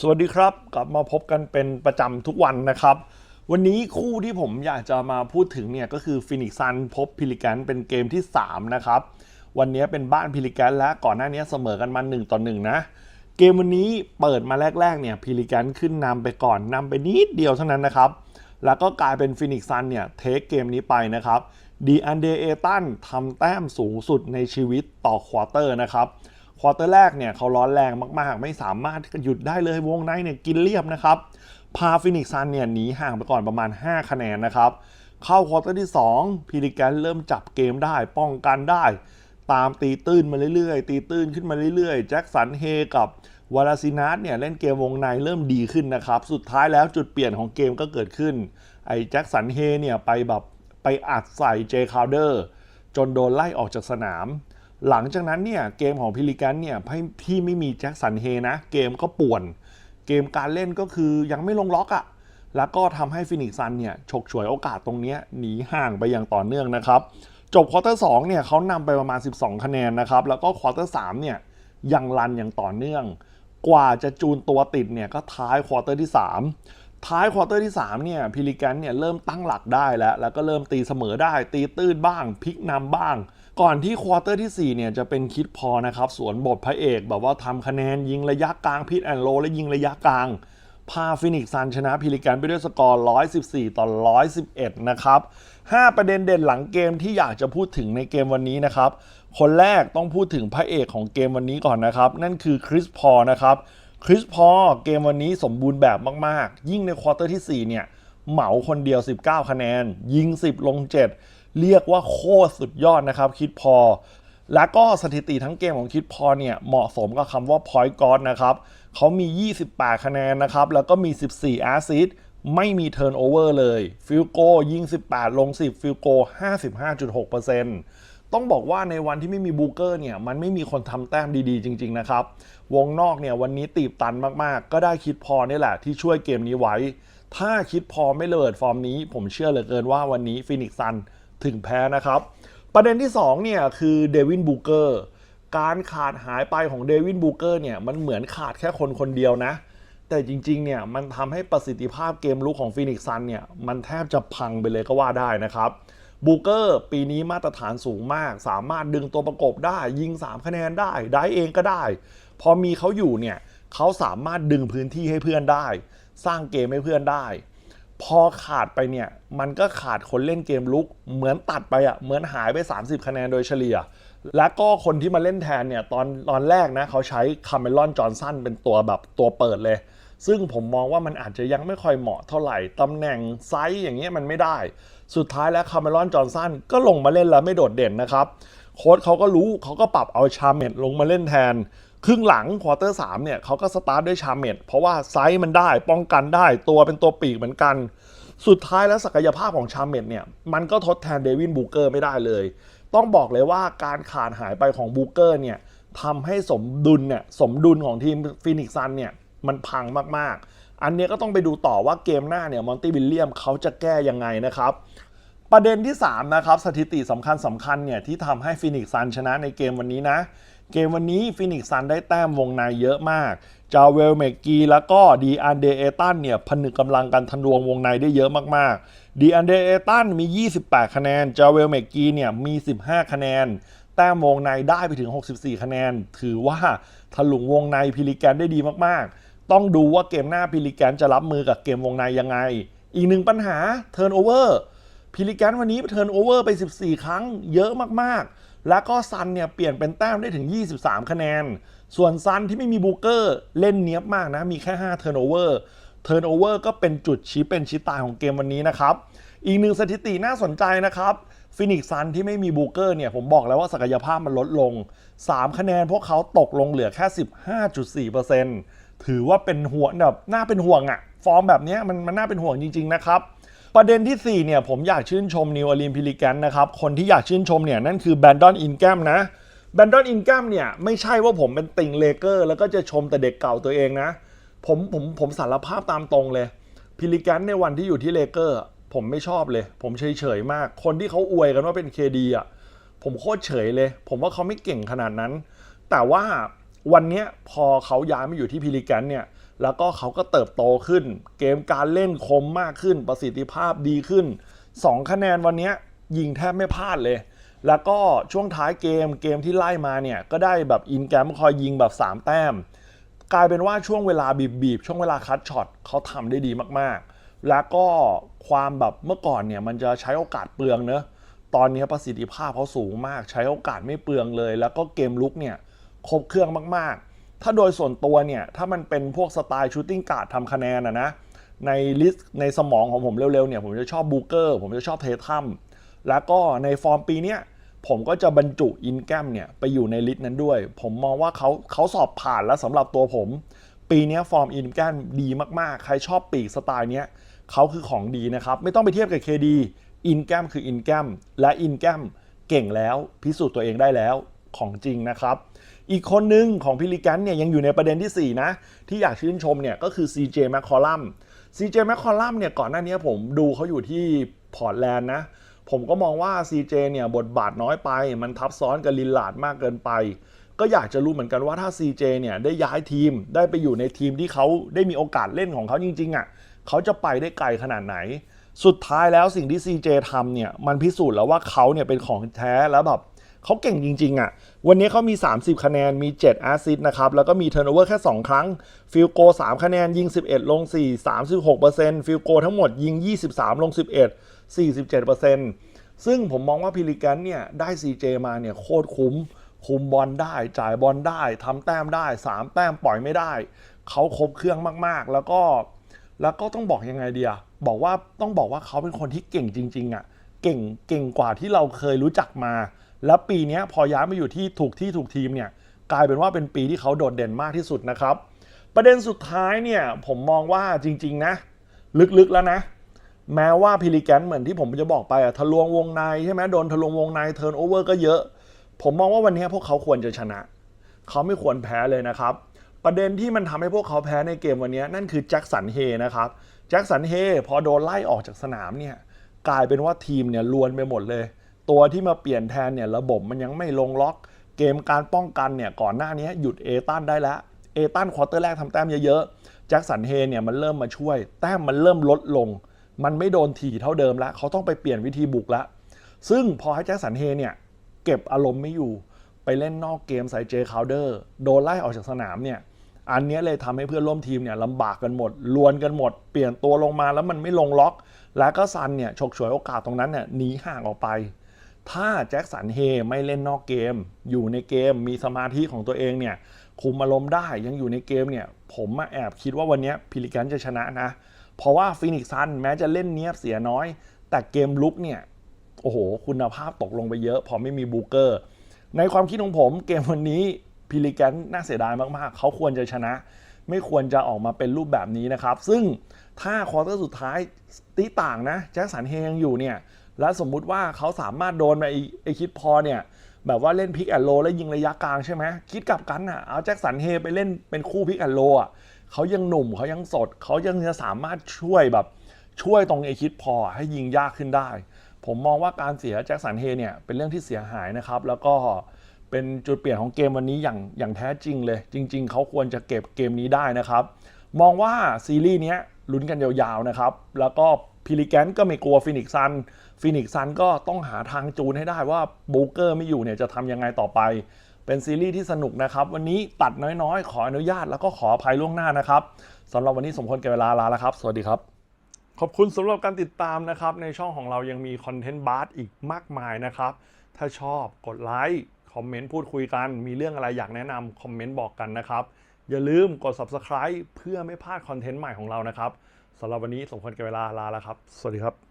สวัสดีครับ กลับมาพบกันเป็นประจำทุกวันนะครับ วันนี้คู่ที่ผมอยากจะมาพูดถึงเนี่ยก็คือฟินิกซันพบพิลิกันเป็นเกมที่ 3 นะครับ วันนี้เป็นบ้านพิลิกันและก่อนหน้านี้เสมอกันมา1ต่อ1นะ เกมวันนี้เปิดมาแรกๆเนี่ยพิลิกันขึ้นนำไปก่อนนำไปนิดเดียวเท่านั้นนะครับ แล้วก็กลายเป็นฟินิกซันเนี่ยเทคเกมนี้ไปนะครับดีอันเดเอตันทำแต้มสูงสุดในชีวิตต่อควอเตอร์นะครับ ควอเตอร์แรกเนี่ยเขาร้อนแรงมาก ๆ ไม่สามารถหยุดได้เลยวงในเนี่ยกินเรียบนะครับ พาฟินิกซันเนี่ยหนีห่างไปก่อนประมาณ 5 คะแนนนะครับ เข้าควอเตอร์ที่ 2พิลิแกนเริ่มจับเกมได้ป้องกันได้ ตามตีตื้นมาเรื่อยๆ ตีตื้นขึ้นมาเรื่อยๆ แจ็คสันเฮกับวาลาซินัสเนี่ยเล่นเกมวงในเริ่มดีขึ้นนะครับ สุดท้ายแล้วจุดเปลี่ยนของเกมก็เกิดขึ้น ไอ้แจ็คสันเฮเนี่ยไปแบบไปอัดใส่เจคาวเดอร์จนโดนไล่ออกจากสนาม หลังจากนั้นเนี่ยเกมของพิลิกันเนี่ยที่ไม่มีแจ็คสันเฮนะ เกมก็ป่วน เกมการเล่นก็คือยังไม่ลงล็อกอะ่ะแล้วก็ทำให้ฟินิกซันเนี่ยฉกฉวยโอกาสตรงเนี้ยหนีห่างไปอย่างต่อเนื่องนะครับ จบควอเตอร์2เนี่ยเขานำไปประมาณ 12 คะแนนนะครับ แล้วก็ควอเตอร์3เนี่ยยังรันอย่างต่อเนื่อง กว่าจะจูนตัวติดเนี่ยก็ท้ายควอเตอร์ที่ 3 ท้ายควอเตอร์ที่3เนี่ยพิลิกันเนี่ยเริ่มตั้งหลักได้แล้ว แล้วก็เริ่มตีเสมอได้ ตีตื้นบ้างพลิกนำบ้าง ก่อนที่ควอเตอร์ที่ 4 เนี่ยจะเป็นคิดพอนะครับสวนบทพระเอกแบบว่าทำคะแนนยิงระยะกลางพิทแอนโลและยิงระยะกลาง พาฟินิกซ์ซันชนะพิลิกันไปด้วยสกอร์ 114 ต่อ 111 นะครับ 5 ประเด็นเด่นหลังเกมที่อยากจะพูดถึงในเกมวันนี้นะครับ คนแรกต้องพูดถึงพระเอกของเกมวันนี้ก่อนนะครับ นั่นคือคริสพอนะครับคริสพอเกมวันนี้สมบูรณ์แบบมาก ๆ ยิ่งในควอเตอร์ที่ 4 เนี่ยเหมาคนเดียว 19 คะแนน ยิง 10 ลง 7 เรียกว่าโคตรสุดยอดนะครับ คิดพอ แล้วก็สถิติทั้งเกมของคิดพอเนี่ย เหมาะสมกับคำว่า point guard นะครับเขามี 28 คะแนนนะครับ แล้วก็มี 14 a s s i s t ไม่มี turnover เลย ฟิลโกยิง 18 ลง 10 ฟิลโก 55.6%ต้องบอกว่าในวันที่ไม่มีบูเกอร์เนี่ย มันไม่มีคนทำแต้มดีๆ จริง ๆ นะครับ วงนอกเนี่ย วันนี้ตีบตันมากๆ ก็ได้คิดพอนี่แหละ ที่ช่วยเกมนี้ไว้ ถ้าคิดพอไม่เลิศฟอร์มนี้ ผมเชื่อเหลือเกินว่าวันนี้ฟินิกซัน ถึงแพ้นะครับ ประเด็นที่2เนี่ยคือเดวินบูเกอร์การขาดหายไปของเดวินบูเกอร์เนี่ยมันเหมือนขาดแค่คนคนเดียวนะ แต่จริงๆเนี่ยมันทำให้ประสิทธิภาพเกมลุกของฟินิกซันเนี่ยมันแทบจะพังไปเลยก็ว่าได้นะครับบูเกอร์ปีนี้มาตรฐานสูงมาก สามารถดึงตัวประกบได้ ยิง 3 คะแนนได้ ได้เองก็ได้ พอมีเขาอยู่เนี่ยเขาสามารถดึงพื้นที่ให้เพื่อนได้ สร้างเกมให้เพื่อนได้ พอขาดไปเนี่ย มันก็ขาดคนเล่นเกมลุก เหมือนตัดไปอะ่ะเหมือนหายไป 30 คะแนนโดยเฉลี่ย และก็คนที่มาเล่นแทนเนี่ย ตอนตอนแรกนะเขาใช้คาร์เมลอนจอห์นสันเป็นตัวแบบตัวเปิดเลย ซึ่งผมมองว่ามันอาจจะยังไม่ค่อยเหมาะเท่าไหร่ ตำแหน่งไซส์อย่างเงี้ยมันไม่ได้ สุดท้ายแล้วคาร์เมลอนจอห์นสันก็ลงมาเล่นแล้วไม่โดดเด่นนะครับโค้ชเขาก็รู้เขาก็ปรับเอาชาเมตลงมาเล่นแทน ครึ่งหลังควอเตอร์สามเนี่ยเขาก็สตาร์ทด้วยชาเมตเพราะว่าไซส์มันได้ป้องกันได้ตัวเป็นตัวปีกเหมือนกัน สุดท้ายแล้วศักยภาพของชาเมตเนี่ยมันก็ทดแทนเดวินบูเกอร์ไม่ได้เลย ต้องบอกเลยว่าการขาดหายไปของบูเกอร์เนี่ยทำให้สมดุลเนี่ยสมดุลของทีมฟินิกซันเนี่ยมันพังมากๆ อันนี้ก็ต้องไปดูต่อว่าเกมหน้าเนี่ยมอนตี้วิลเลียมเขาจะแก้ยังไงนะครับประเด็นที่ 3 นะครับ สถิติสำคัญสำคัญเนี่ยที่ทำให้ฟินิกซันชนะในเกมวันนี้นะ เกมวันนี้ฟินิกซันได้แต้มวงในเยอะมาก จาเวลเมกกีแล้วก็ดีอันเดเอตันเนี่ยผนึกกำลังกันทะลวงวงในได้เยอะมากๆ ดีอันเดเอตันมี 28 คะแนน จาเวลเมกกีเนี่ยมี 15 คะแนน แต้มวงในได้ไปถึง 64 คะแนน ถือว่าถลุงวงในพิลิแกนได้ดีมากๆ ต้องดูว่าเกมหน้าพิลิแกนจะรับมือกับเกมวงในยังไง อีกหนึ่งปัญหาเทิร์นโอเวอร์พิลิแกนวันนี้เทิร์นโอเวอร์ไป 14 ครั้งเยอะมากๆ แล้วก็ซันเนี่ยเปลี่ยนเป็นแต้มได้ถึง 23 คะแนน ส่วนซันที่ไม่มีบูเกอร์เล่นเนี้ยบมากนะ มีแค่5เทิร์นโอเวอร์เทิร์โอเวอร์ก็เป็นจุดชี้เป็นชี้ตายของเกมวันนี้นะครับ อีกหนึ่งสถิติน่าสนใจนะครับฟินิกซันที่ไม่มีบูเกอร์เนี่ยผมบอกแล้วว่าศักยภาพมันลดลง 3 คะแนนพวกเขาตกลงเหลือแค่ 15.4%ถือว่าเป็นห่วงแบบน่าเป็นห่วงอะฟอร์มแบบนี้มันมันน่าเป็นห่วงจริง ๆ นะครับ ประเด็นที่ 4 เนี่ย ผมอยากชื่นชมนิวอลิมพิลิแกนนะครับ คนที่อยากชื่นชมเนี่ย นั่นคือแบนดอนอินแกมนะแบนดอนอินแกมเนี่ย ไม่ใช่ว่าผมเป็นติ่งเลเกอร์ แล้วก็จะชมแต่เด็กเก่าตัวเองนะ ผมผมผมสารภาพตามตรงเลย พิลิแกนในวันที่อยู่ที่เลเกอร์ ผมไม่ชอบเลย ผมเฉยเฉยๆมาก คนที่เขาอวยกันว่าเป็นเคดีอะผมโคตรเฉยเลย ผมว่าเขาไม่เก่งขนาดนั้น แต่ว่าวันนี้พอเขาย้ายมาอยู่ที่พิลิแกนเนี่ย แล้วก็เขาก็เติบโตขึ้น เกมการเล่นคมมากขึ้น ประสิทธิภาพดีขึ้น 2 คะแนนวันนี้ยิงแทบไม่พลาดเลย แล้วก็ช่วงท้ายเกมเกมที่ไล่มาเนี่ย ก็ได้แบบอินแกรมคอยยิงแบบ 3 แต้ม กลายเป็นว่าช่วงเวลาบีบๆช่วงเวลาคัดช็อตเขาทำได้ดีมากๆ แล้วก็ความแบบเมื่อก่อนเนี่ยมันจะใช้โอกาสเปลืองเนอะตอนนี้ประสิทธิภาพเขาสูงมาก ใช้โอกาสไม่เปลืองเลย แล้วก็เกมลุกเนี่ยครบเครื่องมากๆ ถ้าโดยส่วนตัวเนี่ย ถ้ามันเป็นพวกสไตล์ชูตติ้งการ์ดทำคะแนนอะนะในลิสต์ในสมองของผมเร็วๆเนี่ยผมจะชอบบูเกอร์ผมจะชอบเททัมแล้วก็ในฟอร์มปีเนี้ยผมก็จะบรรจุอินแกมเนี่ยไปอยู่ในลิสต์นั้นด้วย ผมมองว่าเขาเขาสอบผ่านแล้วสำหรับตัวผม ปีนี้ฟอร์มอินแกมดีมากๆ ใครชอบปีกสไตล์เนี้ยเขาคือของดีนะครับ ไม่ต้องไปเทียบกับ KD อินแกมคืออินแกมและอินแกมเก่งแล้วพิสูจน์ตัวเองได้แล้วของจริงนะครับ อีกคนหนึ่งของพิลิกันเนี่ยยังอยู่ในประเด็นทีสี่ 4 นะ ที่อยากชื่นชมเนี่ยก็คือ CJ m c c o l l u m CJ m c c o l l u m เนี่ยก่อนหน้านี้ผมดูเขาอยู่ที่พอร์ตแลนด์นะ ผมก็มองว่า CJ เนี่ยบทบาทน้อยไป มันทับซ้อนกับลินลาดมากเกินไป ก็อยากจะรู้เหมือนกันว่าถ้า CJ เนี่ยได้ย้ายทีมได้ไปอยู่ในทีมที่เขาได้มีโอกาสเล่นของเขาจริงๆอะ่ะเขาจะไปได้ไกลขนาดไหนสุดท้ายแล้วสิ่งที่ CJ ทำเนี่ยมันพิสูจน์แล้วว่าเขาเนี่ยเป็นของแท้แล้วแบบ เขาเก่งจริงๆอะ่ะ วันนี้เขามี 30 คะแนน มี 7 แอสซิสต์นะครับ แล้วก็มีเทอร์โนเวอร์แค่ 2 ครั้ง ฟิลโก 3 คะแนน ยิง 11 ลง 4 36%ฟิลโกทั้งหมดยิง 23 ลง 11 47%ซึ่งผมมองว่าพิลิกันเนี่ย ได้ CJ มาเนี่ยโคตรคุ้ม คุมบอลได้ จ่ายบอลได้ ทำแต้มได้ 3 แต้มปล่อยไม่ได้ เขาครบเครื่องมากๆ แล้วก็ แล้วก็ต้องบอกยังไงเดียบอกว่าต้องบอกว่าเขาเป็นคนที่เก่งจริง ๆอะ เก่ง เก่งกว่าที่เราเคยรู้จักมา แล้วปีนี้พอย้ายมาอยู่ที่ถูกที่ถูกทีมเนี่ยกลายเป็นว่าเป็นปีที่เขาโดดเด่นมากที่สุดนะครับ ประเด็นสุดท้ายเนี่ยผมมองว่าจริง ๆ นะ ลึกๆแล้วนะ แม้ว่าพิลิแกนเหมือนที่ผมจะบอกไปอะทะลวงวงในใช่ไหมโดนทะลวงวงในเทิร์นโอเวอร์ก็เยอะ ผมมองว่าวันนี้พวกเขาควรจะชนะ เขาไม่ควรแพ้เลยนะครับ ประเด็นที่มันทำให้พวกเขาแพ้ในเกมวันนี้นั่นคือแจ็คสันเฮนะครับแจ็คสันเฮพอโดนไล่ออกจากสนามเนี่ยกลายเป็นว่าทีมเนี่ยลวนไปหมดเลย ตัวที่มาเปลี่ยนแทนเนี่ยระบบมันยังไม่ลงล็อก เกมการป้องกันเนี่ยก่อนหน้านี้หยุดเอตันได้แล้วเอตันควอเตอร์แรกทำแต้มเยอะๆแจ็คสันเฮเนี่ยมันเริ่มมาช่วย แต้มมันเริ่มลดลง มันไม่โดนถี่เท่าเดิมแล้วเขาต้องไปเปลี่ยนวิธีบุกแล้วซึ่งพอให้แจ็คสันเฮเนี่ยเก็บอารมณ์ไม่อยู่ไปเล่นนอกเกมใส่เจคาวเดอร์โดนไล่ออกจากสนามเนี่ยอันนี้เลยทำให้เพื่อนร่วมทีมเนี่ยลำบากกันหมดลวนกันหมด เปลี่ยนตัวลงมาแล้วมันไม่ลงล็อก แล้วก็ซันเนี่ยฉกฉวยโอกาสตรงนั้นเนี่ยหนีห่างออกไป ถ้าแจ็คสันเฮไม่เล่นนอกเกม อยู่ในเกมมีสมาธิของตัวเองเนี่ยคุมอารมณ์ได้ยังอยู่ในเกมเนี่ย ผมมาแอบคิดว่าวันนี้พิลิกันจะชนะนะ เพราะว่าฟินิกซันแม้จะเล่นเนียบเสียน้อย แต่เกมลุกเนี่ย โอ้โห คุณภาพตกลงไปเยอะ พอไม่มีบูเกอร์ ในความคิดของผมเกมวันนี้พิลิแกนน่าเสียดายมากๆ เขาควรจะชนะ ไม่ควรจะออกมาเป็นรูปแบบนี้นะครับ ซึ่งถ้าควอเตอร์สุดท้ายตีต่างนะแจ็คสันเฮยังอยู่เนี่ย และสมมุติว่าเขาสามารถโดนไปไอ้ไอคิดพอเนี่ยแบบว่าเล่นพิกแอนโลแล้วยิงระยะกลางใช่ไหมคิดกลับกันอะเอาแจ็คสันเฮไปเล่นเป็นคู่พิกแอนโลอะเขายังหนุ่มเขายังสดเขายังจะสามารถช่วยแบบช่วยตรงไอคิดพอให้ยิงยากขึ้นได้ ผมมองว่าการเสียแจ็คสันเฮเนี่ยเป็นเรื่องที่เสียหายนะครับ แล้วก็เป็นจุดเปลี่ยนของเกมวันนี้อย่างอย่างแท้จริงเลย จริง ๆ เขาควรจะเก็บเกมนี้ได้นะครับ มองว่าซีรีส์เนี้ยลุ้นกันยาวๆนะครับ แล้วก็ พิลิแกนก็ไม่กลัวฟินิกซันฟินิกซันก็ต้องหาทางจูนให้ได้ว่าบูเกอร์ไม่อยู่เนี่ยจะทำยังไงต่อไป เป็นซีรีส์ที่สนุกนะครับ วันนี้ตัดน้อยๆ ขออนุญาตแล้วก็ขออภัยล่วงหน้านะครับสำหรับวันนี้สมควรแก่เวลาลาแล้วครับ สวัสดีครับขอบคุณสำหรับการติดตามนะครับ ในช่องของเรายังมีคอนเทนต์บาร์อีกมากมายนะครับ ถ้าชอบกดไลค์คอมเมนต์พูดคุยกัน มีเรื่องอะไรอยากแนะนำคอมเมนต์บอกกันนะครับ อย่าลืมกด subscribe เพื่อไม่พลาดคอนเทนต์ใหม่ของเรานะครับ สำหรับวันนี้สมควรกับเวลาลาแล้วครับ สวัสดีครับ